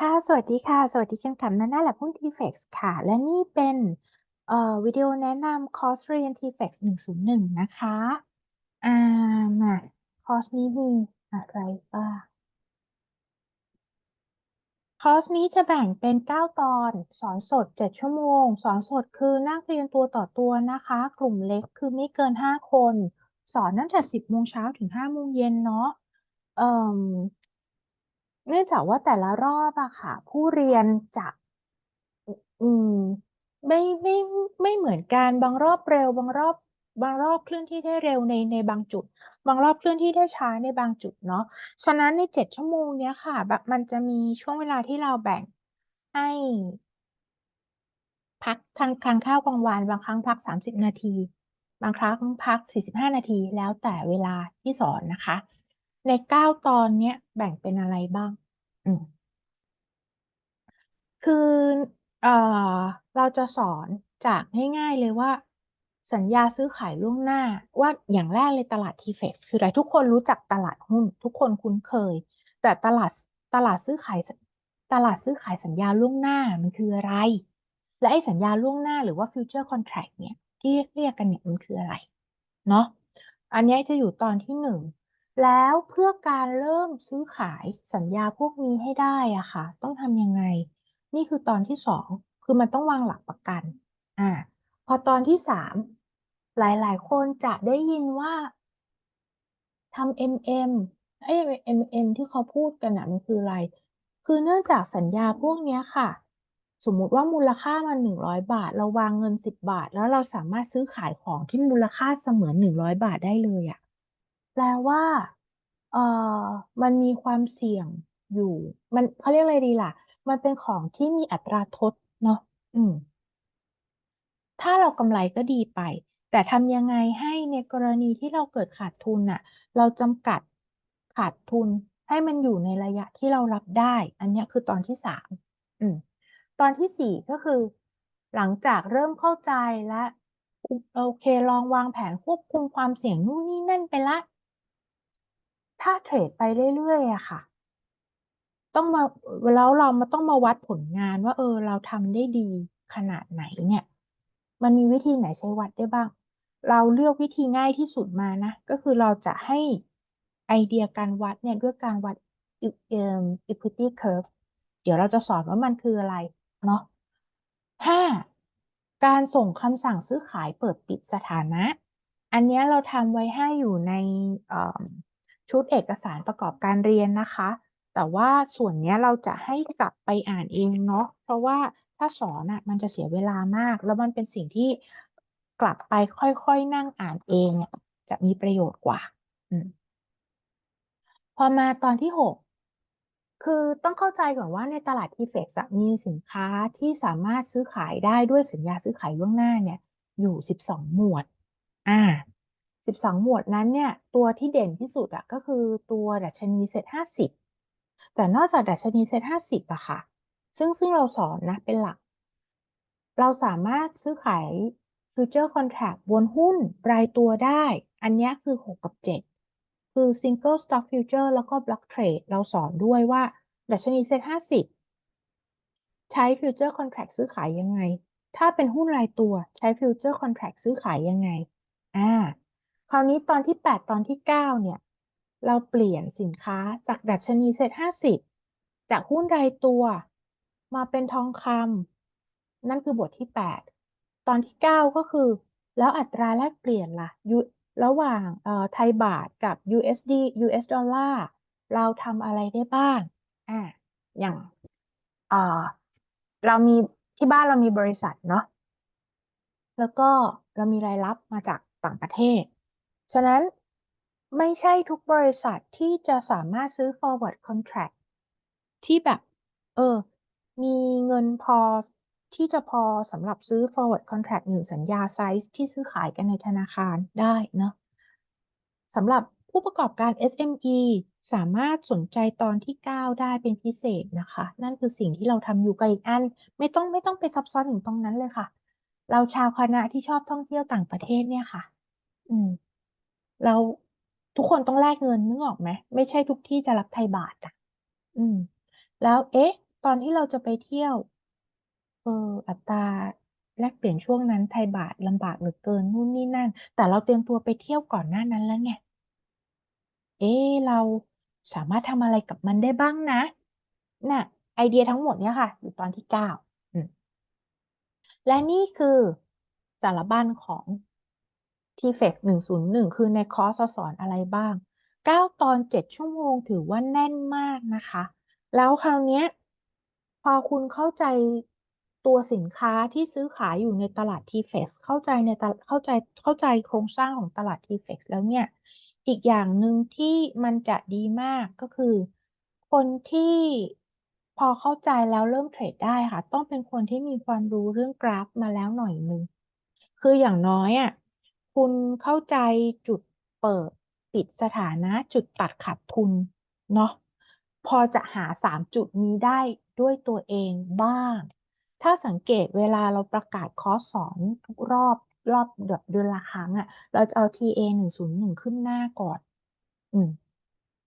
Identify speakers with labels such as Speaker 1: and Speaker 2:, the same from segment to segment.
Speaker 1: ค่ะ สวัสดีค่ะ สวัสดีคำถามนั้นน่าแหละพุ่น TFX ค่ะ และนี่เป็นเอ่อวิดีโอแนะนำคอร์สเรียน TFX 101 นะคะอ่ามาคอร์สนี้มีอะไรบ้างคอร์สนี้จะแบ่งเป็น 9 ตอน สอนสด 7 ชั่วโมง สอนสดคือนั่งเรียนตัวต่อตัวนะคะ กลุ่มเล็กคือไม่เกิน 5 คน สอนตั้งแต่ 10โมงเช้าถึง5โมงเย็นเนาะเอ่อ เนื่องจากว่าแต่ละรอบอะค่ะ ผู้เรียนจะ อืม ไม่ไม่ไม่เหมือนกันบางรอบเร็ว บางรอบบางรอบเคลื่อนที่ได้เร็วในในบางจุด บางรอบเคลื่อนที่ได้ช้าในบางจุดเนาะฉะนั้นใน7ชั่วโมงเนี้ยค่ะแบบมันจะมีช่วงเวลาที่เราแบ่งให้ พักทานทานข้าวกลางวันบางครั้งพัก30นาที บางครั้งพัก45นาทีแล้วแต่เวลาที่สอนนะคะ ใน9ตอนเนี้ยแบ่งเป็นอะไรบ้าง อืมคือเอ่อเราจะสอนจากง่ายๆเลยว่า สัญญาซื้อขายล่วงหน้า ว่าอย่างแรกเลยตลาด TFX คืออะไรทุกคนรู้จักตลาดหุ้น ทุกคนคุ้นเคย แต่ตลาดตลาดซื้อขายตลาดซื้อขายสัญญาล่วงหน้ามันคืออะไร และไอ้สัญญาล่วงหน้าหรือว่า future contract เนี่ยที่เรียกกันเนี่ยมันคืออะไร เนาะอันนี้จะอยู่ตอนที่1 แล้วเพื่อการเริ่มซื้อขายสัญญาพวกนี้ให้ได้อะค่ะ ต้องทำยังไง นี่คือตอนที่2คือมันต้องวางหลักประกันอ่าพอตอนที่3หลาย ๆ คนจะได้ยินว่าทำ MM ไอ้ MM ที่เขาพูดกันน่ะมันคืออะไร คือเนื่องจากสัญญาพวกนี้ค่ะ สมมุติว่ามูลค่ามัน 100 บาท เราวางเงิน 10 บาท แล้วเราสามารถซื้อขายของที่มูลค่าเสมือน 100 บาทได้เลยอะ แปลว่า เอ่อ มันมีความเสี่ยงอยู่ มัน เขาเรียกอะไรดีล่ะ มันเป็นของที่มีอัตราทดเนาะ อืม ถ้าเรากำไรก็ดีไป แต่ทำยังไงให้ในกรณีที่เราเกิดขาดทุนน่ะ เราจำกัดขาดทุนให้มันอยู่ในระยะที่เรารับได้ อันเนี้ยคือตอนที่3อืม ตอนที่4ก็คือ หลังจากเริ่มเข้าใจและ โอเคลองวางแผนควบคุมความเสี่ยงนู่นนี่นั่นไปล้ว ถ้าเทรดไปเรื่อยๆอะค่ะ ต้องมาแล้วเรามาต้องมาวัดผลงานว่า เออ เราทำได้ดีขนาดไหนเนี่ย มันมีวิธีไหนใช้วัดได้บ้าง เราเลือกวิธีง่ายที่สุดมานะ ก็คือเราจะให้ไอเดียการวัดเนี่ยด้วยการวัดอิเอ่อ Equity Curve เดี๋ยวเราจะสอนว่ามันคืออะไร เนาะ5การส่งคำสั่งซื้อขายเปิดปิดสถานะ อันนี้เราทำไว้ให้อยู่ใน ชุดเอกสารประกอบการเรียนนะคะ แต่ว่าส่วนนี้เราจะให้กลับไปอ่านเองเนาะเพราะว่าถ้าสอนน่ะมันจะเสียเวลามาก แล้วมันเป็นสิ่งที่กลับไปค่อยๆนั่งอ่านเองจะมีประโยชน์กว่าอืมพอมาตอนที่6คือต้องเข้าใจก่อนว่าในตลาด TFX อะมีสินค้าที่สามารถซื้อขายได้ด้วยสัญญาซื้อขายล่วงหน้าเนี่ย อยู่ 12 หมวด อ่า 12 หมวดนั้นเนี่ยตัวที่เด่นที่สุดอะก็คือตัวดัชนี Set 50 แต่นอกจากดัชนี Set 50อะค่ะ ซึ่งซึ่งเราสอนนะเป็นหลัก เราสามารถซื้อขาย Future Contract บนหุ้นรายตัวได้ อันนี้คือ 6 กับ 7 คือ Single Stock Future แล้วก็ Block Trade เราสอนด้วยว่าดัชนี Set 50 ใช้ Future Contract ซื้อขายยังไง ถ้าเป็นหุ้นรายตัวใช้ Future Contract ซื้อขายยังไง อ่า คราวนี้ตอนที่ 8 ตอนที่ 9 เนี่ย เราเปลี่ยนสินค้าจากดัชนี Set 50 จากหุ้นรายตัว มาเป็นทองคำนั่นคือบทที่ 8 ตอนที่ 9 ก็คือ แล้วอัตราแลกเปลี่ยนล่ะระหว่างไทยบาทกับ USD US ดอลลาร์เราทำอะไรได้บ้างอ่าอย่างอ่าเรามีที่บ้านเรามีบริษัทเนาะแล้วก็เรามีรายรับมาจากต่างประเทศ ฉะนั้นไม่ใช่ทุกบริษัทที่จะสามารถซื้อ Forward Contract ที่แบบ เออ มีเงินพอที่จะพอสำหรับซื้อ Forward Contract 1สัญญาไซซ์ที่ซื้อขายกันในธนาคารได้เนาะสำหรับผู้ประกอบการ SME สามารถสนใจตอนที่ 9 ได้เป็นพิเศษนะคะ นั่นคือสิ่งที่เราทำอยู่กับอีกอัน ไม่ต้องไม่ต้องไปซับซ้อนถึงตรงนั้นเลยค่ะ เราชาวคณะที่ชอบท่องเที่ยวต่างประเทศเนี่ยค่ะ อืม เราทุกคนต้องแลกเงินนึกออกไหมไม่ใช่ทุกที่จะรับไทยบาทอะ อืม แล้วเอ๊ะ ตอนที่เราจะไปเที่ยว เอออัตราแลกเปลี่ยนช่วงนั้นไทยบาทลำบากเหลือเกินนู่นนี่นั่น แต่เราเตรียมตัวไปเที่ยวก่อนหน้านั้นแล้วไงเอ๊ะเราสามารถทำอะไรกับมันได้บ้างนะ น่ะ ไอเดียทั้งหมดเนี่ยค่ะ อยู่ตอนที่เก้าอืมและนี่คือสารบัญของ t f e c หนึ่งศูนย์หนึ่งคือในคอร์สสอนอะไรบ้างเก้าตอนเจ็ดชั่วโมงถือว่าแน่นมากนะคะ แล้วคราวนี้พอคุณเข้าใจตัวสินค้าที่ซื้อขายอยู่ในตลาด t f e x เข้าใจในตเข้าใจเข้าใจโครงสร้างของตลาด t f e x แล้วเนี่ย อีกอย่างหนึ่งที่มันจะดีมากก็คือ คนที่พอเข้าใจแล้วเริ่มเทรดได้ค่ะ ต้องเป็นคนที่มีความรู้เรื่องกราฟมาแล้วหน่อยนึง คืออย่างน้อยอะ คุณเข้าใจจุดเปิดปิดสถานะจุดตัดขาดทุนเนาะพอจะหาสามจุดนี้ได้ด้วยตัวเองบ้าง ถ้าสังเกตเวลาเราประกาศคอร์สสอนทุกรอบรอบเดือนละครั้งอะ่ะ เราจะเอา TA หนึ่งศูนย์หนึ่งขึ้นหน้าก่อน อืม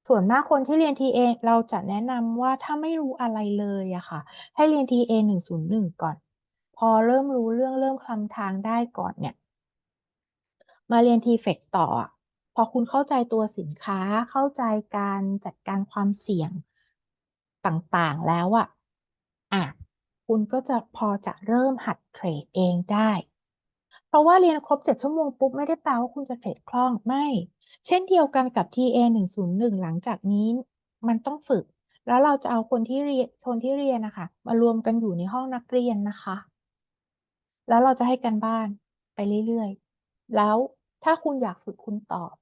Speaker 1: ส่วนมากคนที่เรียน TA เราจะแนะนำว่าถ้าไม่รู้อะไรเลยอะค่ะ ให้เรียน TA หนึ่งศูนย์หนึ่งก่อน พอเริ่มรู้เรื่องเริ่มคลำทางได้ก่อนเนี่ย มาเรียน t f e c ต่อ พอคุณเข้าใจตัวสินค้าเข้าใจการจัดการความเสี่ยงต่างๆแล้วอะอะคุณก็จะพอจะเริ่มหัดเทรดเองได้ เพราะว่าเรียนครบเจ็ดชั่วโมงปุ๊บ ไม่ได้แปลว่าคุณจะเทรดคล่องไม่ เช่นเดียวกันกับ TA หนึ่งศูนย์หนึ่งหลังจากนี้มันต้องฝึก แล้วเราจะเอาคนที่เรียนคนที่เรียนนะคะมารวมกันอยู่ในห้องนักเรียนนะคะ แล้วเราจะให้กันบ้านไปเรื่อยๆ แล้ว ถ้าคุณอยากฝึกคุณตอบ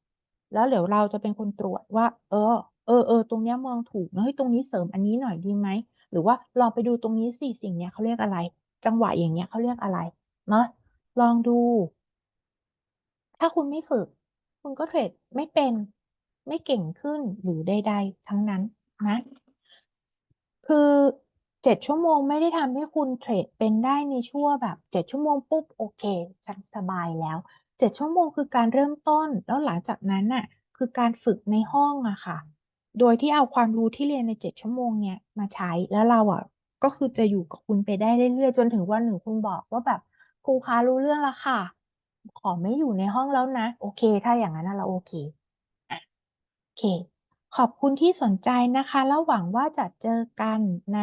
Speaker 1: แล้วเดี๋ยวเราจะเป็นคนตรวจว่า เออ เออเออตรงเนี้ยมองถูกนะเฮ้ยตรงนี้เสริมอันนี้หน่อยดีไหมหรือว่าลองไปดูตรงนี้สิสิ่งเนี้ยเขาเรียกอะไร จังหวะอย่างเงี้ยเขาเรียกอะไรเนาะลองดู ถ้าคุณไม่ฝึก คุณก็เทรดไม่เป็น ไม่เก่งขึ้นหรือใดๆทั้งนั้นนะ คือเจ็ดชั่วโมงไม่ได้ทำให้คุณเทรดเป็นได้ในชั่วแบบเจ็ดชั่วโมงปุ๊บโอเคฉันสบายแล้ว เจ็ดชั่วโมงคือการเริ่มต้น แล้วหลังจากนั้นน่ะคือการฝึกในห้องอะค่ะ โดยที่เอาความรู้ที่เรียนในเจ็ดชั่วโมงเนี้ยมาใช้แล้วเราอะก็คือจะอยู่กับคุณไปได้เรื่อยๆจนถึงวันหนึ่งคุณบอกว่าแบบครูคะรู้เรื่องแล้วค่ะ ขอไม่อยู่ในห้องแล้วนะ โอเค ถ้าอย่างนั้นเราโอเคโอเค ขอบคุณที่สนใจนะคะแล้วหวังว่าจะเจอกันใน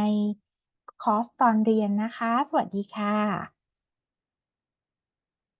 Speaker 1: คอร์สตอนเรียนนะคะ สวัสดีค่ะ